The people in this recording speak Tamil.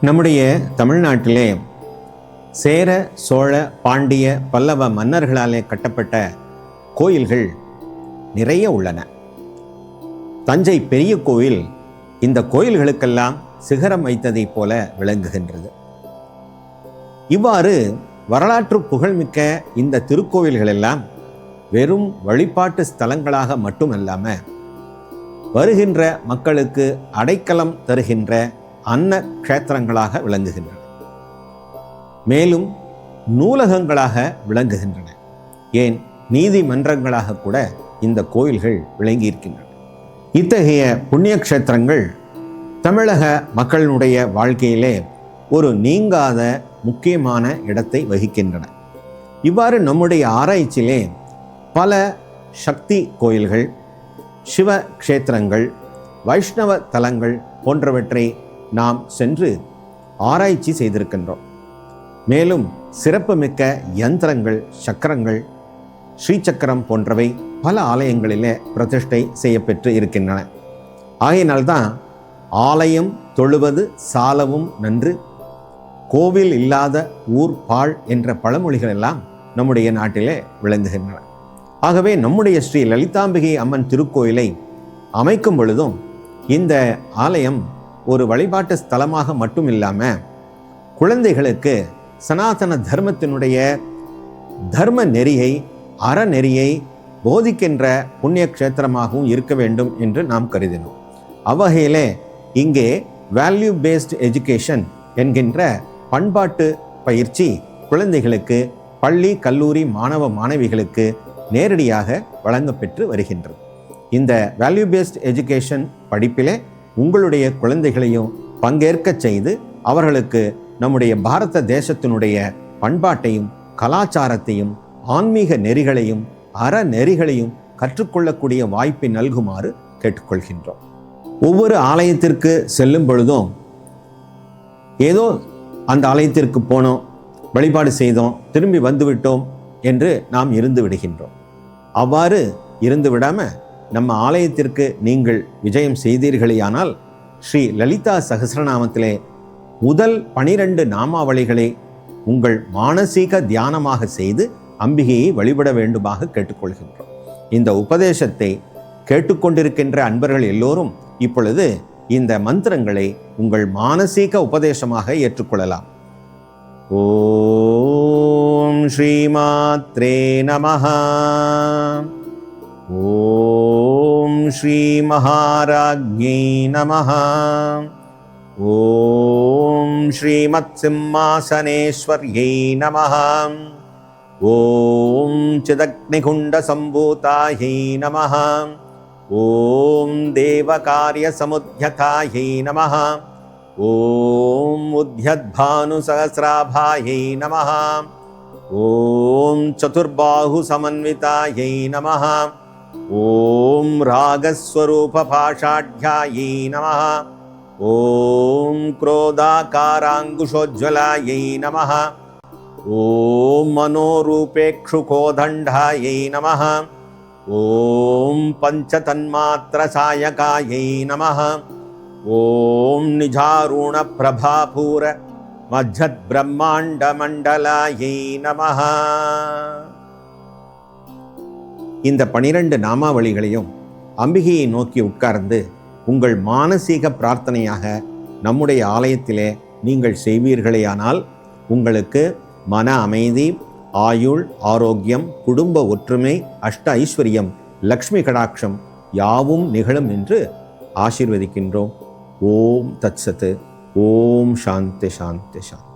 நம்முடைய தமிழ்நாட்டிலே சேர சோழ பாண்டிய பல்லவ மன்னர்களாலே கட்டப்பட்ட கோயில்கள் நிறைய உள்ளன. தஞ்சை பெரிய கோயில் இந்த கோயில்களுக்கெல்லாம் சிகரம் வைத்ததைப் போல விளங்குகின்றது. இவ்வாறு வரலாற்று புகழ்மிக்க இந்த திருக்கோவில்கள் எல்லாம் வெறும் வழிபாட்டு ஸ்தலங்களாக மட்டுமல்லாமல் வருகின்ற மக்களுக்கு அடைக்கலம் தருகின்ற அன்ன க்ஷேத்திரங்களாக விளங்குகின்றன. மேலும் நூலகங்களாக விளங்குகின்றன. ஏன்? நீதிமன்றங்களாக கூட இந்த கோயில்கள் விளங்கியிருக்கின்றன. இத்தகைய புண்ணியக்ஷேத்திரங்கள் தமிழக மக்களினுடைய வாழ்க்கையிலே ஒரு நீங்காத முக்கியமான இடத்தை வகிக்கின்றன. இவ்வாறு நம்முடைய ஆராய்ச்சியிலே பல சக்தி கோயில்கள் சிவ கஷேத்திரங்கள் வைஷ்ணவ தலங்கள் போன்றவற்றை நாம் சென்று ஆராய்ச்சி செய்திருக்கின்றோம். மேலும் சிறப்புமிக்க யந்திரங்கள் சக்கரங்கள் ஸ்ரீசக்கரம் போன்றவை பல ஆலயங்களிலே பிரதிஷ்டை செய்யப்பெற்று இருக்கின்றன. ஆகையினால்தான் ஆலயம் தொழுவது சாலவும் நன்று. கோவில் இல்லாத ஊர் பாழ் என்ற பழமொழிகள் எல்லாம் நம்முடைய நாட்டிலே விளங்குகின்றன. ஆகவே நம்முடைய ஸ்ரீ லலிதாம்பிகை அம்மன் திருக்கோயிலை அமைக்கும் பொழுதும் இந்த ஆலயம் ஒரு வழிபாட்டு ஸ்தலமாக மட்டும் இல்லாமல் குழந்தைகளுக்கு சனாதன தர்மத்தினுடைய தர்ம நெறியை அறநெறியை போதிக்கின்ற புண்ணிய கஷேத்திரமாகவும் இருக்க வேண்டும் என்று நாம் கருதினோம். அவ்வகையிலே இங்கே வேல்யூ பேஸ்டு எஜுகேஷன் என்கின்ற பண்பாட்டு பயிற்சி குழந்தைகளுக்கு பள்ளி கல்லூரி மாணவ மாணவிகளுக்கு நேரடியாக வழங்கப்பெற்று வருகின்றது. இந்த வேல்யூ பேஸ்ட் எஜுகேஷன் படிப்பிலே உங்களுடைய குழந்தைகளையும் பங்கேற்க செய்து அவர்களுக்கு நம்முடைய பாரத தேசத்தினுடைய பண்பாட்டையும் கலாச்சாரத்தையும் ஆன்மீக நெறிகளையும் அற நெறிகளையும் கற்றுக்கொள்ளக்கூடிய வாய்ப்பை நல்குமாறு கேட்டுக்கொள்கின்றோம். ஒவ்வொரு ஆலயத்திற்கு செல்லும் பொழுதும் ஏதோ அந்த ஆலயத்திற்கு போனோம் வழிபாடு செய்தோம் திரும்பி வந்துவிட்டோம் என்று நாம் இருந்து விடுகின்றோம். அவ்வாறு இருந்து விடாமல் நம்ம ஆலயத்திற்கு நீங்கள் விஜயம் செய்தீர்களேயானால் ஸ்ரீ லலிதா சகசிரநாமத்திலே முதல் பனிரெண்டு நாமாவளிகளை உங்கள் மானசீக தியானமாக செய்து அம்பிகையை வழிபட வேண்டுமாக கேட்டுக்கொள்கின்றோம். இந்த உபதேசத்தை கேட்டுக்கொண்டிருக்கின்ற அன்பர்கள் எல்லோரும் இப்பொழுது இந்த மந்திரங்களை உங்கள் மானசீக உபதேசமாக ஏற்றுக்கொள்ளலாம். ஓம் ஸ்ரீமாத்ரே நமஹா. ஓம் श्रीमहाराज्ञै नमः ॐ श्रीमत्सिंहासनेश्वर्यै नमः ॐ चिदग्निकुण्डसम्भूतायै नमः ॐ देवकार्यसमुद्यतायै नमः ॐ उद्यद्भानुसहस्राभायै नमः ॐ चतुर्बाहुसमन्वितायै नमः ॐ ఓం రాగస్వరూప భాషాఢ్యాయై నమ. ఓం క్రోధాకారాంగుషోజ్వలాయై నమ. ఓం మనోరూపేక్షుకోదండాయై నమ. ఓం పంచతన్మాత్రసాయకాయై నమ. ఓం నిజారుణప్రభాపూర మధ్యద్బ్రహ్మాండమండలాయై నమ. இந்த பனிரெண்டு நாமாவளிகளையும் அம்பிகையை நோக்கி உட்கார்ந்து உங்கள் மானசீக பிரார்த்தனையாக நம்முடைய ஆலயத்திலே நீங்கள் செய்வீர்களேயானால் உங்களுக்கு மன அமைதி ஆயுள் ஆரோக்கியம் குடும்ப ஒற்றுமை அஷ்ட ஐஸ்வர்யம் லக்ஷ்மி கடாட்சம் யாவும் நிகழும் என்று ஆசீர்வதிக்கின்றோம். ஓம் தத்சத்து ஓம் சாந்தி சாந்தி சாந்தி.